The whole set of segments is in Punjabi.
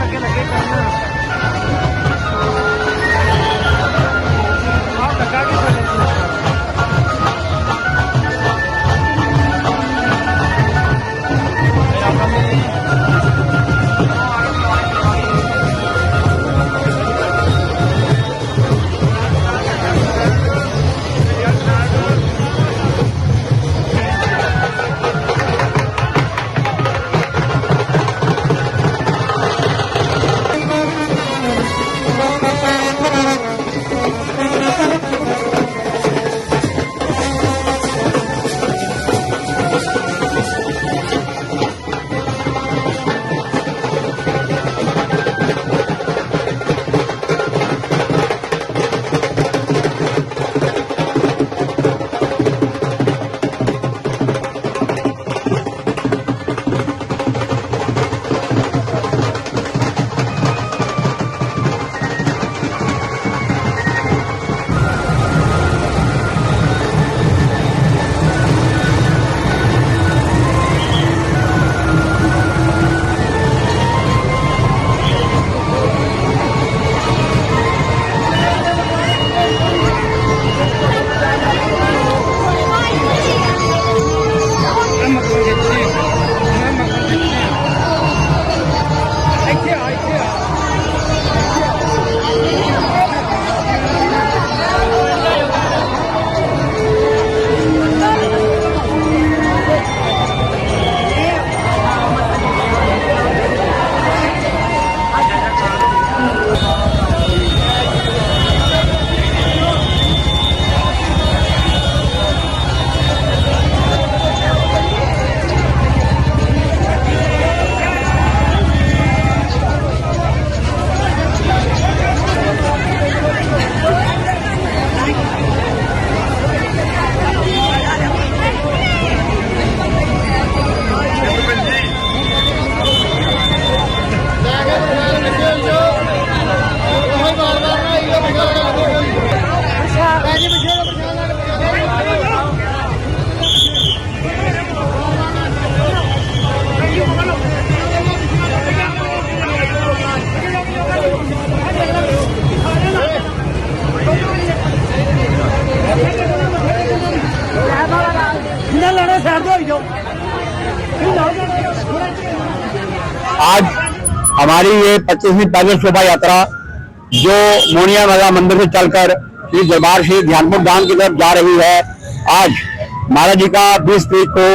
ਲੱਗੇ ਲੱਗੇ हमारी ये पच्चीसवीं पैदल शोभा यात्रा जो मोनिया माता मंदिर से चलकर श्री दरबार श्री ध्यानपुर धाम की तरफ़ जा रही है, आज महाराज जी का बीस तारीख को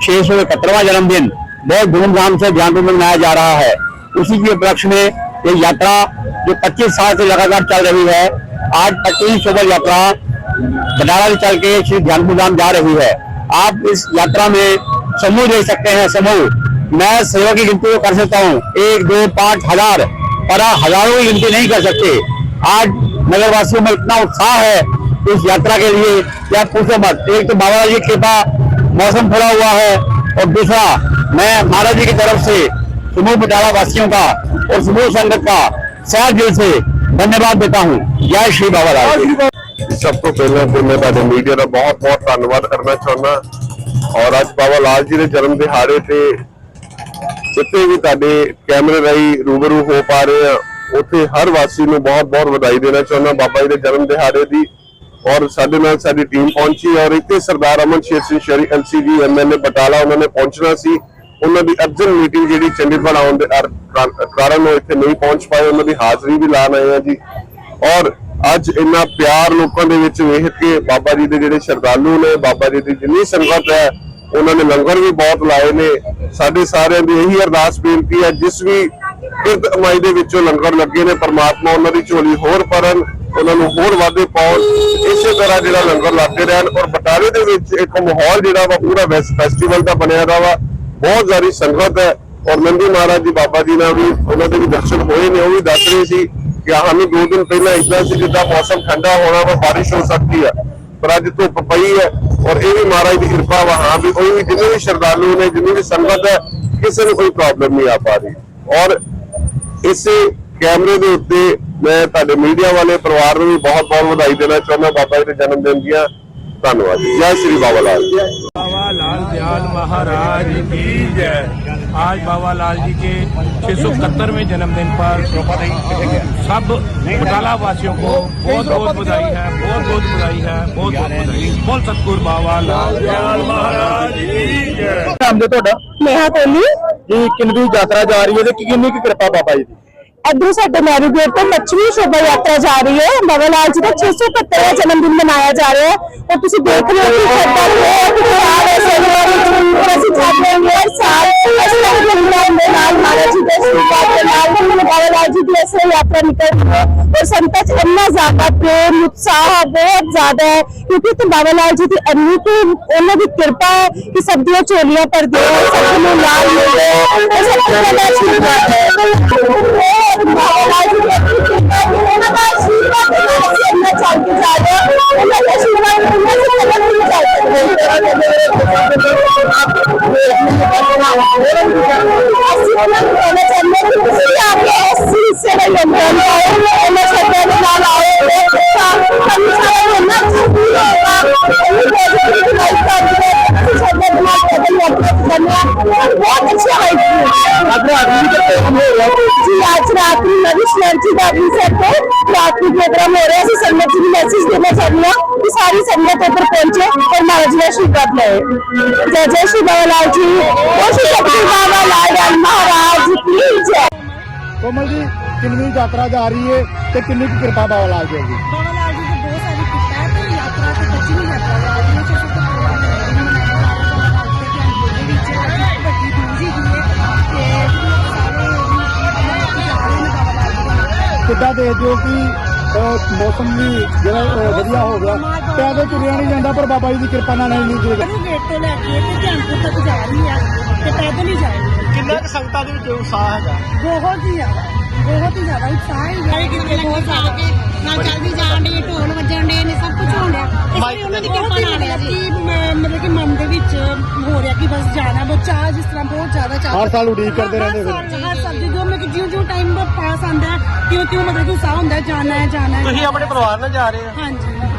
छह सौ इकहत्तरवा जन्मदिन बहुत धूमधाम से ध्यानपुर में मनाया जा रहा है। उसी के उपलक्ष्य में ये यात्रा जो 25 साल से लगातार चल रही है, आज पच्चीसवीं शोभा यात्रा बटाला से चल के श्री ध्यानपुर धाम जा रही है। आप इस यात्रा में समूह देख सकते हैं, समूह। मैं सेवा की गिनती को कर सकता हूँ एक दो पाँच हजार पर हजारों की गिनती नहीं कर सकते आज नगरवासियों में इतना उत्साह है इस यात्रा के लिए कि आप पूछो मत एक तो बाबा जी की कृपा मौसम थोड़ा हुआ है और दूसरा मैं महाराज जी की तरफ से समूह बटाला वासियों का और समूह संगत का सह दिल से धन्यवाद देता हूँ जय श्री बाबा राज जी। ਸਭ ਤੋਂ ਪਹਿਲਾਂ ਤੇ ਮੈਂ ਤੁਹਾਡੇ ਮੀਡੀਆ ਦਾ ਬਹੁਤ ਬਹੁਤ ਧੰਨਵਾਦ ਕਰਨਾ ਚਾਹੁੰਦਾ ਔਰ ਅੱਜ ਬਾਬਾ ਲਾਲ ਜੀ ਦੇ ਜਨਮ ਦਿਹਾੜੇ ਤੇ ਜਿੱਥੇ ਵੀ ਤੁਹਾਡੇ ਕੈਮਰੇ ਰਾਹੀਂ ਰੂਬਰੂ ਹੋ ਪਾ ਰਹੇ ਆ, ਉੱਥੇ ਹਰ ਵਾਸੀ ਨੂੰ ਬਹੁਤ ਬਹੁਤ ਵਧਾਈ ਦੇਣਾ ਚਾਹੁੰਦਾ ਬਾਬਾ ਜੀ ਦੇ ਜਨਮ ਦਿਹਾੜੇ ਦੀ ਔਰ ਸਾਡੇ ਨਾਲ ਸਾਡੀ ਟੀਮ ਪਹੁੰਚੀ ਔਰ ਇੱਥੇ ਸਰਦਾਰ ਅਮਨ ਸ਼ੇਰ ਸਿੰਘ ਸ਼ਰੀ ਐਲਸੀਜੀ ਐਮਐਲਏ ਬਟਾਲਾ ਉਹਨਾਂ ਨੇ ਪਹੁੰਚਣਾ ਸੀ। ਉਹਨਾਂ ਦੀ ਅਰਜਨ ਮੀਟਿੰਗ ਜਿਹੜੀ ਚੰਡੀਗੜ੍ਹ ਆਉਣ ਦੇ ਕਾਰਨ ਉਹ ਇੱਥੇ ਨਹੀਂ ਪਹੁੰਚ ਪਾਏ। ਉਹਨਾਂ ਦੀ ਹਾਜ਼ਰੀ ਵੀ ਲਾਣ ਆਏ ਆ ਜੀ। ਔਰ ਅੱਜ ਇੰਨਾ ਪਿਆਰ ਲੋਕਾਂ ਦੇ ਵਿੱਚ ਵੇਖ ਕੇ ਬਾਬਾ ਜੀ ਦੇ ਜਿਹੜੇ ਸ਼ਰਧਾਲੂ ਨੇ, ਬਾਬਾ ਜੀ ਦੀ ਜਿੰਨੀ ਸੰਗਤ ਹੈ ਉਹਨਾਂ ਨੇ ਲੰਗਰ ਵੀ ਬਹੁਤ ਲਾਏ ਨੇ। ਸਾਡੇ ਸਾਰਿਆਂ ਦੀ ਇਹੀ ਅਰਦਾਸ ਬੇਨਤੀ ਹੈ, ਜਿਸ ਵੀ ਕਿਰਤ ਅਮਾਈ ਦੇ ਵਿੱਚੋਂ ਲੰਗਰ ਲੱਗੇ ਨੇ, ਪਰਮਾਤਮਾ ਉਹਨਾਂ ਦੀ ਝੋਲੀ ਹੋਰ ਭਰਨ, ਉਹਨਾਂ ਨੂੰ ਹੋਰ ਵਾਧੇ ਪਾਉਣ, ਇਸੇ ਤਰ੍ਹਾਂ ਜਿਹੜਾ ਲੰਗਰ ਲਾਤੇ ਰਹਿਣ ਔਰ ਬਟਾਲੇ ਦੇ ਵਿੱਚ ਇੱਕ ਮਾਹੌਲ ਜਿਹੜਾ ਵਾ, ਪੂਰਾ ਵੈਸ ਫੈਸਟੀਵਲ ਦਾ ਬਣਿਆ ਦਾ ਵਾ। ਬਹੁਤ ਜ਼ਿਆਦਾ ਸੰਗਤ ਹੈ ਔਰ ਨੰਦੀ ਮਹਾਰਾਜ ਜੀ, ਬਾਬਾ ਜੀ ਨਾਲ ਵੀ ਉਹਨਾਂ ਦੇ ਵੀ ਦਰਸ਼ਨ ਹੋਏ ਨੇ, ਉਹ ਵੀ ਦੱਸ ਰਹੇ ਸੀ ਕਿ ਸਾਨੂੰ ਦੋ ਦਿਨ ਪਹਿਲਾਂ ਇਦਾਂ ਸੀ ਜਿੱਦਾਂ ਮੌਸਮ ਠੰਡਾ ਹੋਣਾ ਵਾ, ਬਾਰਿਸ਼ ਹੋ ਸਕਦੀ ਹੈ। ਪਰ ਅੱਜ ਧੁੱਪ ਪਈ ਹੈ ਔਰ ਇਹ ਵੀ ਮਹਾਰਾਜ ਦੀ ਕਿਰਪਾ ਵਾ, ਹਾਂ, ਵੀ ਕੋਈ ਵੀ ਜਿੰਨੇ ਵੀ ਸ਼ਰਧਾਲੂ ਨੇ, ਜਿੰਨੀ ਵੀ ਸੰਗਤ ਹੈ, ਕਿਸੇ ਨੂੰ ਕੋਈ ਪ੍ਰੋਬਲਮ ਨਹੀਂ ਆ ਪਾ ਰਹੀ। ਔਰ ਇਸੇ ਕੈਮਰੇ ਦੇ ਉੱਤੇ ਮੈਂ ਤੁਹਾਡੇ ਮੀਡੀਆ ਵਾਲੇ ਪਰਿਵਾਰ ਨੂੰ ਵੀ ਬਹੁਤ ਬਹੁਤ ਵਧਾਈ ਦੇਣਾ ਚਾਹੁੰਦਾ, ਬਾਬਾ ਜੀ ਦੇ ਜਨਮ ਦਿਨ ਦੀਆਂ ਧੰਨਵਾਦ। ਜੀ ਜੈ ਸ੍ਰੀ ਬਾਬਾ ਲਾਲ ਜੀ। लाल दयाल महाराज की जय। आज बाबा लाल जी के छह सौ सत्तरवें जन्मदिन पर सब बटाला वासियों को बहुत बहुत बधाई है बहुत बहुत बधाई है बहुत बहुत बधाई बोल सतगुर बाबा लाल दयाल महाराज की जय। मैं हाँ, कोहली जी किन्नी यात्रा जा रही है कि कृपा बाबा जी ਅੱਧੂ ਸਾਡੇ ਮੈਰੀ ਗੇਟ ਤੋਂ 25ਵੀਂ ਸ਼ੋਭਾ ਯਾਤਰਾ ਜਾ ਰਹੀ ਹੈ। ਬਾਬਾ ਲਾਲ ਜੀ ਦਾ 671ਵਾਂ ਜਨਮ ਦਿਨ ਮਨਾਇਆ ਜਾ ਰਿਹਾ ਹੈ। ਔਰ ਤੁਸੀਂ ਦੇਖ ਰਹੇ ਹੋ ਕਿ ਖੱਡਾ ਹੈ ਕਿ ਪਿਆਰ ਹੈ ਸੇਵਾ ਵਿੱਚ ਅਸੀਂ ਚਾਹਤੇ ਹਾਂ और संता इतना ज़्यादा प्रेम, उत्साह बहुत ज़्यादा है। क्योंकि तो बाबा लाल जी की अनूप उन्होंने कृपा है कि सब दिया चोलियाँ पर दिया सबको लाल मिल से है योगदान हमें सरकार जी सारी संगत ऊपर महाराज ने आशीर्वाद लाए जय जय श्री बाबा लाल जी जय श्री बाबा लाल महाराज की जय कोमल जी ਜੀ ਜੈ ਜੈ ਜੀ ਜੀ ਜੈ ਜੀ ਕਿੰਨੀ ਯਾਤਰਾ ਜਾ ਰਹੀ ਹੈ ਤੇ ਕਿੰਨੀ ਕੁ ਕਿਰਪਾ ਬਾਬਾ ਲਾਲ ਜੀ ਦੀ ਬਾਬਾ ਲਾਲ ਜੀ ਦੀ ਬਹੁਤ ਸਾਰੀ ਕਿਰਪਾ ਹੈ ਤੇ ਯਾਤਰਾ ਤੇ ਪੱਚੀਵੀਂ ਯਾਤਰਾ ਜਾ ਰਹੀ ਹੈ ਛੇ ਸੌ ਦੇ ਵਿੱਚ ਵੱਡੀ ਦੂਰੀ ਦੀ ਹੈ ਤੇ ਸਾਰੇ ਜਾ ਰਹੇ ਨੇ ਬਾਬਾ ਲਾਲ ਜੀ ਦੇ ਨਾਲ ਕਿੱਦਾਂ ਦੇਖਦੇ ਹੋ ਕਿ ਮੌਸਮ ਵੀ ਜਿਹੜਾ ਵਧੀਆ ਹੋ ਗਿਆ ਪੈਦਲ ਤੁਰਿਆ ਨਹੀਂ ਜਾਂਦਾ ਪਰ ਬਾਬਾ ਜੀ ਦੀ ਕਿਰਪਾ ਨਾਲ ਨਹੀਂ ਜੀ ਗੇਟ ਤੋਂ ਲੈ ਕੇ ਤੇ ਧਿਆਨਪੁਰ ਤੱਕ ਜਾ ਰਹੀ ਹੈ ਤੇ ਪੈਦਲ ਹੀ ਜਾਏਗੀ ਕਿੰਨਾ ਕੁ ਸੰਗਤਾਂ ਦੇ ਵਿੱਚ ਉਤਸ਼ਾਹ ਹੈਗਾ ਬਹੁਤ ਹੀ ਜ਼ਿਆਦਾ ਬਹੁਤ ਹੀ ਜ਼ਿਆਦਾ ਉਤਸ਼ਾਹ ਹੈ ਕਿ ਬਹੁਤ ਜ਼ਿਆਦਾ। ਨਾਲ ਚੱਲਦੀ ਜਾਣ ਦੀ ਢੋਲ ਵੱਜਣ ਦੇ ਨੇ ਸਭ ਕੁਝ ਹੋਣ ਡਿਆ। ਇਸ ਲਈ ਉਹਨਾਂ ਦੀ ਕਿਰਪਾ ਨਾਲ ਆ ਜੀ। ਕਿ ਮੈਂ- ਮਤਲਬ ਕਿ ਮਨ ਦੇ ਵਿੱਚ ਹੋ ਰਿਹਾ ਕਿ ਬਸ ਜਾਣਾ ਬੱਚਾ ਜਿਸ ਤਰ੍ਹਾਂ ਬਹੁਤ ਜ਼ਿਆਦਾ ਚਾਹ ਹਰ ਸਾਲ ਉਡੀਕ ਕਰਦੇ ਰਹਿੰਦੇ ਹਰ ਫਿਰ। ਸਾਲ ਹਰ ਸਾਲ ਜਦੋਂ ਕਿ ਜਿਉਂ ਜਿਉਂ ਟਾਈਮ ਪਾਸ ਆਉਂਦਾ ਹੈ ਤਿਉਂ ਤਿਉਂ ਮਤਲਬ ਕਿ ਉਤਸ਼ਾਹ ਹੁੰਦਾ ਹੈ ਜਾਣਾ ਹੈ ਜਾਣਾ ਹੈ। ਤੁਸੀਂ ਆਪਣੇ ਪਰਿਵਾਰ ਨਾਲ ਜਾ ਰਹੇ ਹੋ? ਹਾਂਜੀ।